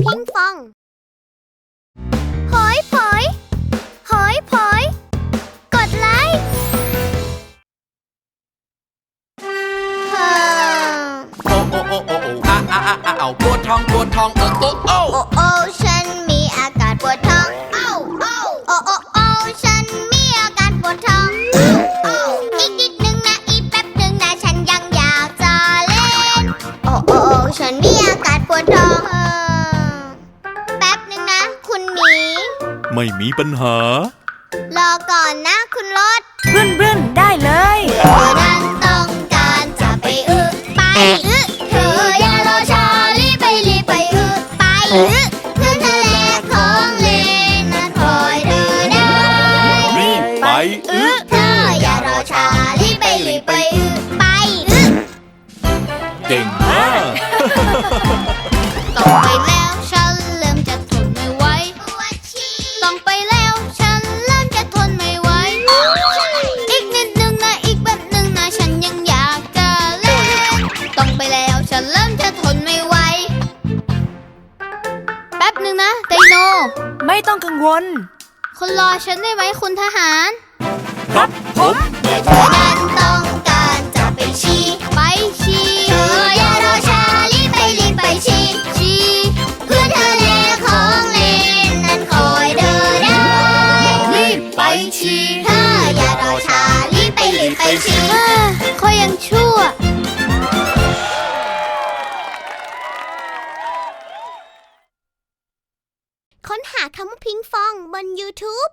พิงฟองหอยผอยหอยผอย กดไลค์เฮ้อ โอ้โอ้โอ้โอ้โอ้อะอะอะอะเอาปวดท้องปวดท้องเออโอ้โอ้โอ้โอ้ฉันมีอาการปวดท้องเอ้าเอ้าโอ้โอ้โอ้ฉันมีอาการปวดท้องเอ้าเอ้าอีกนิดนึงนะอีกแป๊บนึงนะฉันยังอยากจะเล่นโอ้โอ้โอ้ฉันมีอาการปวดท้องเออ ไม่มีปัญหารอก่อนนะคุณรถบึ้นบึ้นได้เลยเธอนั้นต้องการจะไปอึไปอึเธออย่ารอช้ารีบไปรีบไปอึไปอึเพื่อนทะเลของเล่นนั้นคอยเธอได้รีบไปอึเธออย่ารอช้ารีบไปรีบไปอึไปอึเก่งมากต้องไปแล้ แป๊บนึงนะไดโน ไม่ต้องกังวล คุณรอฉันได้ไหมคุณทหาร ครับผม ค้นหาคำว่าพิงฟองบน YouTube